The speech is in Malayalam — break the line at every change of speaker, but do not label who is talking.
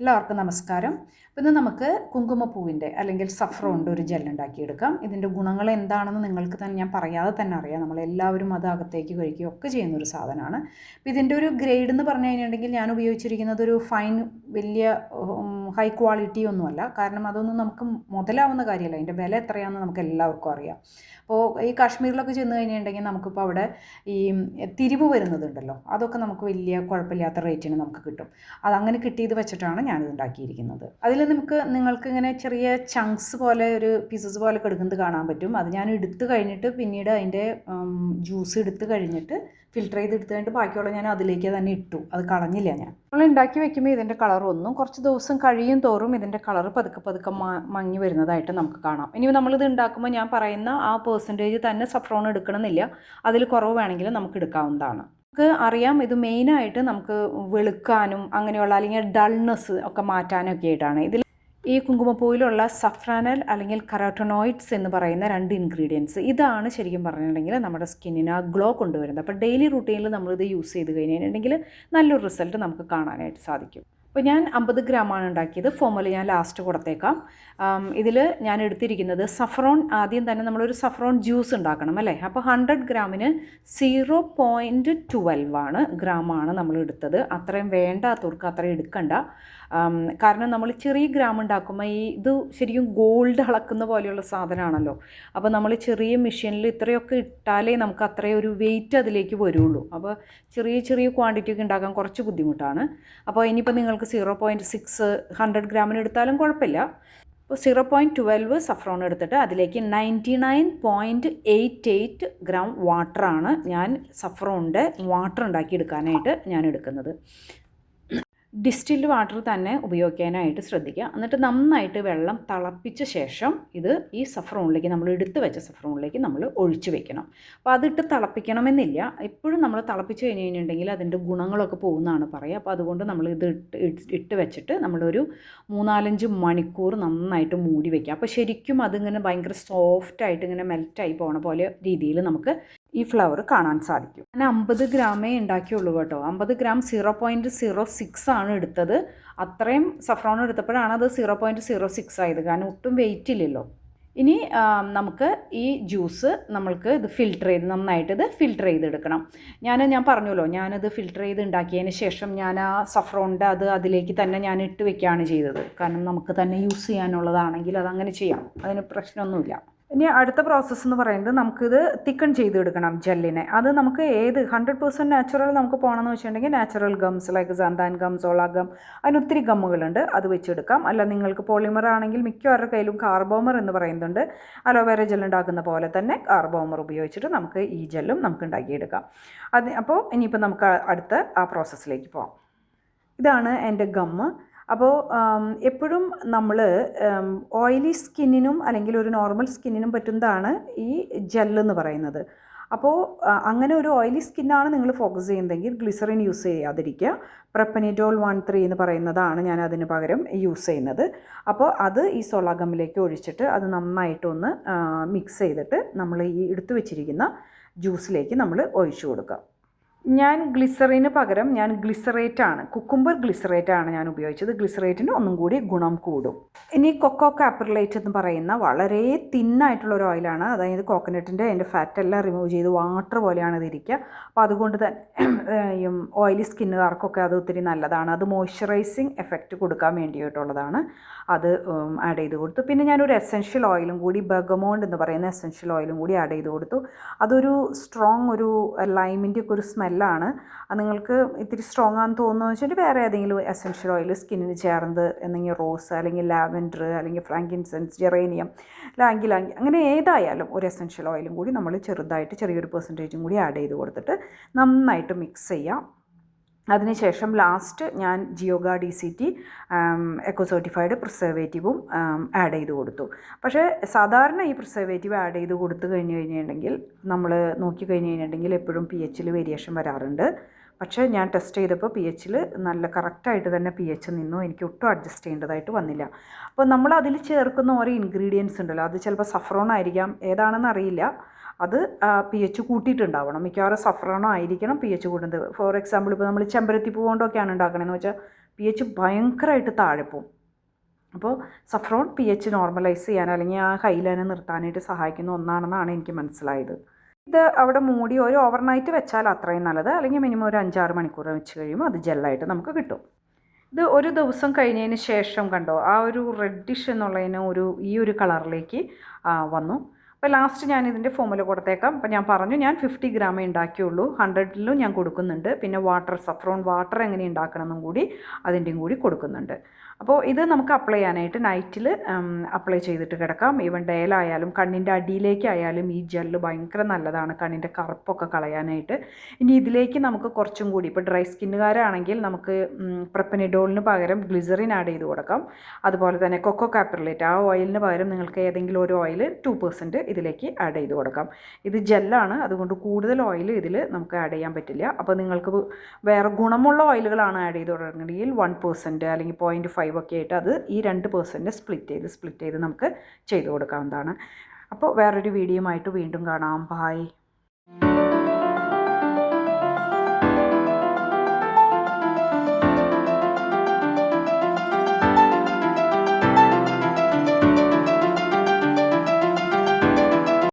എല്ലാവർക്കും നമസ്കാരം. അപ്പോൾ ഇന്ന് നമുക്ക് കുങ്കുമപ്പൂവിന്റെ അല്ലെങ്കിൽ സഫ്രോണിന്റെ ഒരു ജെല്ലുണ്ടാക്കിയെടുക്കാം ഇതിന്റെ ഗുണങ്ങൾ എന്താണെന്ന് നിങ്ങൾക്ക് തന്നെ ഞാൻ പറയാതെ തന്നെ അറിയാം. നമ്മളെല്ലാവരും അത് അകത്തേക്ക് കഴിക്കുകയും ഒക്കെ ചെയ്യുന്ന ഒരു സാധനമാണ്. അപ്പോൾ ഇതിന്റെ ഒരു ഗ്രേഡ് എന്ന് പറഞ്ഞു കഴിഞ്ഞിട്ടുണ്ടെങ്കിൽ ഞാൻ ഉപയോഗിച്ചിരിക്കുന്നത് ഒരു ഫൈൻ വലിയ ഹൈ ക്വാളിറ്റി ഒന്നുമല്ല. കാരണം അതൊന്നും നമുക്ക് മുതലാവുന്ന കാര്യമല്ല. അതിന്റെ വില എത്രയാണെന്ന് നമുക്ക് എല്ലാവർക്കും അറിയാം. അപ്പോൾ ഈ കാശ്മീരിലൊക്കെ ചെന്ന് കഴിഞ്ഞിട്ടുണ്ടെങ്കിൽ നമുക്കിപ്പോൾ അവിടെ ഈ തിരിവ് വരുന്നതുണ്ടല്ലോ അതൊക്കെ നമുക്ക് വലിയ കുഴപ്പമില്ലാത്ത റേറ്റിന് നമുക്ക് കിട്ടും. അത് അങ്ങനെ കിട്ടിയത് വെച്ചിട്ടാണ് ഞാനിത് ഉണ്ടാക്കിയിരിക്കുന്നത്. അതിൽ നമുക്ക് നിങ്ങൾക്ക് ഇങ്ങനെ ചെറിയ ചങ്ക്സ് പോലെ ഒരു പീസസ് പോലെ കിടക്കുന്നത് കാണാൻ പറ്റും. അത് ഞാൻ എടുത്തു കഴിഞ്ഞിട്ട് പിന്നീട് അതിന്റെ ജ്യൂസ് എടുത്തു കഴിഞ്ഞിട്ട് ഫിൽറ്റർ ചെയ്ത് എടുത്തു കഴിഞ്ഞിട്ട് ബാക്കിയുള്ള ഞാൻ അതിലേക്ക് തന്നെ ഇട്ടു. അത് കളഞ്ഞില്ല ഞാൻ. നമ്മൾ ഉണ്ടാക്കി വെക്കുമ്പോൾ ഇതിന്റെ കളർ ഒന്നും കുറച്ച് ദിവസം കഴിയും തോറും ഇതിന്റെ കളർ പതുക്കെ പതുക്കെ മങ്ങി വരുന്നതായിട്ട് നമുക്ക് കാണാം. ഇനി നമ്മളിത് ഉണ്ടാക്കുമ്പോൾ ഞാൻ പറയുന്ന ആ പേഴ്സന്റേജ് തന്നെ സഫ്രോൺ എടുക്കണമെന്നില്ല. അതിൽ കുറവ് വേണമെങ്കിൽ നമുക്ക് എടുക്കാവുന്നതാണ്. നമുക്ക് അറിയാം ഇത് മെയിനായിട്ട് നമുക്ക് വെളുക്കാനും അങ്ങനെയുള്ള അല്ലെങ്കിൽ ഡൾനെസ് ഒക്കെ മാറ്റാനൊക്കെ ആയിട്ടാണ്. ഇതിൽ ഈ കുങ്കുമപ്പൂവിലുള്ള സഫ്രാനൽ അല്ലെങ്കിൽ കരോട്ടനോയിഡ്സ് എന്ന് പറയുന്ന രണ്ട് ഇൻഗ്രീഡിയൻസ് ഇതാണ് ശരിക്കും പറഞ്ഞിട്ടുണ്ടെങ്കിൽ നമ്മുടെ സ്കിന്നിന് ആ ഗ്ലോ കൊണ്ടുവരുന്നത്. അപ്പോൾ ഡെയിലി റുട്ടീനിൽ നമ്മളിത് യൂസ് ചെയ്ത് കഴിഞ്ഞിട്ടുണ്ടെങ്കിൽ നല്ലൊരു റിസൾട്ട് നമുക്ക് കാണാനായിട്ട് സാധിക്കും. അപ്പോൾ ഞാൻ അമ്പത് ഗ്രാമാണ് ഉണ്ടാക്കിയത്. ഫോമൽ ഞാൻ ലാസ്റ്റ് കൊടുത്തേക്കാം. ഇതിൽ ഞാൻ എടുത്തിരിക്കുന്നത് സഫ്രോൺ ആദ്യം തന്നെ നമ്മളൊരു സഫ്രോൺ ജ്യൂസ് ഉണ്ടാക്കണം അല്ലേ? അപ്പോൾ ഹൺഡ്രഡ് ഗ്രാമിന് സീറോ പോയിന്റ് ട്വൽവ് ആണ് ഗ്രാമാണ് നമ്മൾ എടുത്തത്. അത്രയും വേണ്ടാത്തവർക്ക് അത്രയും എടുക്കണ്ട. കാരണം നമ്മൾ ചെറിയ ഗ്രാം ഉണ്ടാക്കുമ്പോൾ ഈ ഇത് ശരിക്കും ഗോൾഡ് അളക്കുന്ന പോലെയുള്ള സാധനമാണല്ലോ. അപ്പോൾ നമ്മൾ ചെറിയ മെഷീനിൽ ഇത്രയൊക്കെ ഇട്ടാലേ നമുക്ക് അത്രയും ഒരു വെയിറ്റ് അതിലേക്ക് വരുള്ളൂ. അപ്പോൾ ചെറിയ ചെറിയ ക്വാണ്ടിറ്റി ഒക്കെ ഉണ്ടാക്കാൻ കുറച്ച് ബുദ്ധിമുട്ടാണ്. അപ്പോൾ ഇനിയിപ്പോൾ നിങ്ങൾക്ക് സീറോ പോയിന്റ് സിക്സ് ഹൺഡ്രഡ് ഗ്രാമിന് എടുത്താലും കുഴപ്പമില്ല. അപ്പോൾ സീറോ പോയിന്റ് ട്വൽവ് സഫ്രോൺ എടുത്തിട്ട് അതിലേക്ക് ninety nine point eight eight gram വാട്ടറാണ് ഞാൻ സഫ്രോണിന്റെ വാട്ടർ ഉണ്ടാക്കി എടുക്കാനായിട്ട് ഞാൻ എടുക്കുന്നത്. ഡിസ്റ്റിൽഡ് വാട്ടർ തന്നെ ഉപയോഗിക്കാനായിട്ട് ശ്രദ്ധിക്കുക. എന്നിട്ട് നന്നായിട്ട് വെള്ളം തിളപ്പിച്ച ശേഷം ഇത് ഈ സഫ്രോണിലേക്ക് നമ്മൾ എടുത്ത് വെച്ച സഫ്രോണിലേക്ക് നമ്മൾ ഒഴിച്ചു വെക്കണം. അപ്പോൾ അതിട്ട് തിളപ്പിക്കണമെന്നില്ല. എപ്പോഴും നമ്മൾ തിളപ്പിച്ച് കഴിഞ്ഞ് കഴിഞ്ഞിട്ടുണ്ടെങ്കിൽ അതിന്റെ ഗുണങ്ങളൊക്കെ പോകുന്നതാണ് പറയുക. അപ്പോൾ അതുകൊണ്ട് നമ്മൾ ഇത് ഇട്ട് ഇട്ട് വെച്ചിട്ട് നമ്മളൊരു മൂന്നാലഞ്ച് മണിക്കൂർ നന്നായിട്ട് മൂടി വയ്ക്കുക അപ്പോൾ ശരിക്കും അതിങ്ങനെ ഭയങ്കര സോഫ്റ്റായിട്ട് ഇങ്ങനെ മെൽറ്റായി പോണ പോലെ രീതിയിൽ നമുക്ക് ഈ ഫ്ലവർ കാണാൻ സാധിക്കും. ഞാൻ അമ്പത് ഗ്രാമേ ഉണ്ടാക്കിയുള്ളൂ കേട്ടോ. അമ്പത് gram zero point zero six ആണ് എടുത്തത്. അത്രയും സഫ്രോൺ എടുത്തപ്പോഴാണ് അത് സീറോ പോയിന്റ് സീറോ സിക്സ് ആയത്. കാരണം ഒട്ടും വെയിറ്റ് ഇല്ലല്ലോ. ഇനി നമുക്ക് ഈ ജ്യൂസ് നമ്മൾക്ക് ഇത് ഫിൽട്ടർ ചെയ്ത് നന്നായിട്ട് ഇത് ഫിൽട്ടർ ചെയ്തെടുക്കണം. ഞാൻ ഞാൻ പറഞ്ഞല്ലോ ഞാനത് ഫിൽട്ടർ ചെയ്ത് ഉണ്ടാക്കിയതിന് ശേഷം ഞാൻ ആ സഫ്രോണിന്റെ അത് അതിലേക്ക് തന്നെ ഞാൻ ഇട്ട് വെക്കുകയാണ് ചെയ്തത്. കാരണം നമുക്ക് തന്നെ യൂസ് ചെയ്യാനുള്ളതാണെങ്കിൽ അതങ്ങനെ ചെയ്യാം. അതിന് പ്രശ്നമൊന്നുമില്ല. ഇനി അടുത്ത പ്രോസസ്സ് എന്ന് പറയുന്നത് നമുക്കിത് തിക്കൺ ചെയ്തെടുക്കണം ജെല്ലിനെ അത് നമുക്ക് ഏത് ഹൺഡ്രഡ് പെർസെന്റ് നാച്ചുറൽ നമുക്ക് പോകണമെന്ന് വെച്ചിട്ടുണ്ടെങ്കിൽ natural gums like xanthan gum sola gum അതിന് ഒത്തിരി ഗമ്മുകളുണ്ട് അത് വെച്ചെടുക്കാം. അല്ല നിങ്ങൾക്ക് പോളിമർ ആണെങ്കിൽ മിക്കവാറുടെ കയ്യിലും കാർബോമർ എന്ന് പറയുന്നുണ്ട്. അലോവേര ജെൽ ഉണ്ടാക്കുന്ന പോലെ തന്നെ കാർബോമർ ഉപയോഗിച്ചിട്ട് നമുക്ക് ഈ ജെല്ലും നമുക്ക് ഉണ്ടാക്കിയെടുക്കാം. അത് അപ്പോൾ ഇനിയിപ്പോൾ നമുക്ക് അടുത്ത ആ പ്രോസസ്സിലേക്ക് പോകാം ഇതാണ് എന്റെ ഗമ്മ് അപ്പോൾ എപ്പോഴും നമ്മൾ ഓയിലി സ്കിന്നിനും അല്ലെങ്കിൽ ഒരു നോർമൽ സ്കിന്നിനും പറ്റുന്നതാണ് ഈ ജെല്ലെന്ന് പറയുന്നത്. അപ്പോൾ അങ്ങനെ ഒരു ഓയിലി സ്കിന്നാണ് നിങ്ങൾ ഫോക്കസ് ചെയ്യുന്നതെങ്കിൽ ഗ്ലിസറിൻ യൂസ് ചെയ്യാതിരിക്കുക. പ്രപ്പനിഡോൾ വൺ ത്രീ എന്ന് പറയുന്നതാണ് ഞാൻ അതിന് പകരം യൂസ് ചെയ്യുന്നത്. അപ്പോൾ അത് ഈ സോളാഗമ്മിലേക്ക് ഒഴിച്ചിട്ട് അത് നന്നായിട്ടൊന്ന് മിക്സ് ചെയ്തിട്ട് നമ്മൾ ഈ എടുത്തു വെച്ചിരിക്കുന്ന ജ്യൂസിലേക്ക് നമ്മൾ ഒഴിച്ചു കൊടുക്കുക. ഞാൻ ഗ്ലിസറിന് പകരം ഞാൻ ഗ്ലിസറേറ്റാണ് കുക്കുംബർ ഗ്ലിസറേറ്റ് ആണ് ഞാൻ ഉപയോഗിച്ചത്. ഗ്ലിസറേറ്റിന് ഒന്നും കൂടി ഗുണം കൂടും. ഇനി കൊക്കോ കാപ്രിലേറ്റ് എന്ന് പറയുന്ന വളരെ തിന്നായിട്ടുള്ള ഒരു ഓയിലാണ് അതായത് കോക്കനട്ടിന്റെ അതിന്റെ ഫാറ്റ് എല്ലാം റിമൂവ് ചെയ്ത് വാട്ടർ പോലെയാണ് ഇതിരിക്കുക അപ്പോൾ അതുകൊണ്ട് തന്നെ ഓയിലി സ്കിന്നുകാർക്കൊക്കെ അത് ഒത്തിരി നല്ലതാണ്. അത് മോയ്സ്ചറൈസിങ് എഫക്റ്റ് കൊടുക്കാൻ വേണ്ടിയിട്ടുള്ളതാണ്. അത് ആഡ് ചെയ്ത് കൊടുത്തു. പിന്നെ ഞാനൊരു എസെൻഷ്യൽ ഓയിലും കൂടി ബഗമോണ്ട് എന്ന് പറയുന്ന എസെൻഷ്യൽ ഓയിലും കൂടി ആഡ് ചെയ്ത് കൊടുത്തു. അതൊരു സ്ട്രോങ് ഒരു ലൈമിന്റെ ഒക്കെ ഒരു സ്മെല്ലാണ് അത് നിങ്ങൾക്ക് ഇത്തിരി സ്ട്രോങ് ആണെന്ന് തോന്നുന്നു വെച്ചിട്ട് വേറെ ഏതെങ്കിലും എസെൻഷ്യൽ ഓയിൽ സ്കിന്നിന് ചേർന്നത് എന്തെങ്കിലും റോസ് അല്ലെങ്കിൽ ലാവൻഡർ അല്ലെങ്കിൽ ഫ്രാങ്കിൻസെൻസ് ജെറേനിയം ലാങ്കി ലാങ്കി അങ്ങനെ ഏതായാലും ഒരു എസെൻഷ്യൽ ഓയിലും കൂടി നമ്മൾ ചെറുതായിട്ട് ചെറിയൊരു പെർസെന്റേജും കൂടി ആഡ് ചെയ്ത് കൊടുത്തിട്ട് നന്നായിട്ട് മിക്സ് ചെയ്യാം. അതിനുശേഷം ലാസ്റ്റ് ഞാൻ Geogard D C T eco certified പ്രിസർവേറ്റീവും add ചെയ്ത് കൊടുത്തു. പക്ഷേ സാധാരണ ഈ പ്രിസർവേറ്റീവ് ആഡ് ചെയ്ത് കൊടുത്തു കഴിഞ്ഞ് കഴിഞ്ഞിട്ടുണ്ടെങ്കിൽ നമ്മൾ നോക്കി കഴിഞ്ഞ് കഴിഞ്ഞിട്ടുണ്ടെങ്കിൽ എപ്പോഴും പി എച്ചിൽ വേരിയേഷൻ വരാറുണ്ട്. പക്ഷേ ഞാൻ ടെസ്റ്റ് ചെയ്തപ്പോൾ പി എച്ചിൽ നല്ല കറക്റ്റായിട്ട് തന്നെ പി എച്ച് നിന്നു. എനിക്ക് ഒട്ടും അഡ്ജസ്റ്റ് ചെയ്യേണ്ടതായിട്ട് വന്നില്ല. അപ്പോൾ നമ്മൾ അതിൽ ചേർക്കുന്ന ഓരോ ഇൻഗ്രീഡിയൻസ് ഉണ്ടല്ലോ അത് ചിലപ്പോൾ സഫ്രോൺ ആയിരിക്കാം ഏതാണെന്ന് അറിയില്ല. അത് പി എച്ച് കൂട്ടിയിട്ടുണ്ടാവണം. മിക്കവാറും സഫ്രോണോ ആയിരിക്കണം പി എച്ച് കൂടുന്നത്. ഫോർ എക്സാമ്പിൾ ഇപ്പോൾ നമ്മൾ ചെമ്പരത്തി പൂ കൊണ്ടൊക്കെയാണ് ഉണ്ടാക്കണമെന്ന് വെച്ചാൽ പി എച്ച് ഭയങ്കരമായിട്ട് താഴെ പോകും അപ്പോൾ സഫ്രോൺ പി എച്ച് നോർമലൈസ് ചെയ്യാൻ അല്ലെങ്കിൽ ആ ഹൈലൈനെ നിർത്താനായിട്ട് സഹായിക്കുന്ന ഒന്നാണെന്നാണ് എനിക്ക് മനസ്സിലായത്. ഇത് അവിടെ മൂടി ഒരു ഓവർനൈറ്റ് വെച്ചാൽ അത്രയും നല്ലത്. അല്ലെങ്കിൽ മിനിമം ഒരു അഞ്ചാറ് മണിക്കൂർ വെച്ച് കഴിയുമ്പോൾ അത് ജെല്ലായിട്ട് നമുക്ക് കിട്ടും. ഇത് ഒരു ദിവസം കഴിഞ്ഞതിന് ശേഷം കണ്ടോ ആ ഒരു റെഡിഷ് എന്നുള്ളതിന് ഒരു ഈ ഒരു കളറിലേക്ക് വന്നു. അപ്പോൾ ലാസ്റ്റ് ഞാൻ ഇതിന്റെ ഫോമുല കൊടുത്തേക്കാം. അപ്പോൾ ഞാൻ പറഞ്ഞു ഞാൻ ഫിഫ്റ്റി ഗ്രാമേ ഉണ്ടാക്കിയുള്ളൂ. ഹൺഡ്രഡിലും ഞാൻ കൊടുക്കുന്നുണ്ട്. പിന്നെ വാട്ടർ സഫ്രോൺ വാട്ടർ എങ്ങനെ ഉണ്ടാക്കണമെന്നും കൂടി അതിന്റെയും കൂടി കൊടുക്കുന്നുണ്ട്. അപ്പോൾ ഇത് നമുക്ക് അപ്ലൈ ചെയ്യാനായിട്ട് നൈറ്റിൽ അപ്ലൈ ചെയ്തിട്ട് കിടക്കാം. ഈവൻ ഡേലായാലും കണ്ണിന്റെ അടിയിലേക്കായാലും ഈ ജെല്ല് ഭയങ്കര നല്ലതാണ്. കണ്ണിന്റെ കറുപ്പൊക്കെ കളയാനായിട്ട്. ഇനി ഇതിലേക്ക് നമുക്ക് കുറച്ചും കൂടി ഇപ്പോൾ ഡ്രൈ സ്കിന്നുകാരാണെങ്കിൽ നമുക്ക് പ്രപ്പനിഡോളിന് പകരം ഗ്ലിസറിൻ ആഡ് ചെയ്ത് കൊടുക്കാം. അതുപോലെ തന്നെ കൊക്കോ കാപ്രിലേറ്റ് ആ ഓയിലിന് പകരം നിങ്ങൾക്ക് ഏതെങ്കിലും ഒരു ഓയിൽ ടു പെർസെന്റ് ഇതിലേക്ക് ആഡ് ചെയ്ത് കൊടുക്കാം. ഇത് ജെല്ലാണ് അതുകൊണ്ട് കൂടുതൽ ഓയിൽ ഇതിൽ നമുക്ക് ആഡ് ചെയ്യാൻ പറ്റില്ല. അപ്പോൾ നിങ്ങൾക്ക് വേറെ ഗുണമുള്ള ഓയിലുകളാണ് ആഡ് ചെയ്ത് തുടങ്ങണമെങ്കിൽ വൺ പെർസെന്റ് അല്ലെങ്കിൽ പോയിന്റ് ഫൈവ് ഒക്കെ ആയിട്ട് അത് ഈ രണ്ട് പേഴ്സന്റെ സ്പ്ലിറ്റ് ചെയ്ത് സ്പ്ലിറ്റ് ചെയ്ത് നമുക്ക് ചെയ്ത് കൊടുക്കാവുന്നതാണ്. അപ്പോൾ വേറൊരു വീഡിയോ ആയിട്ട് വീണ്ടും കാണാം. ബായ്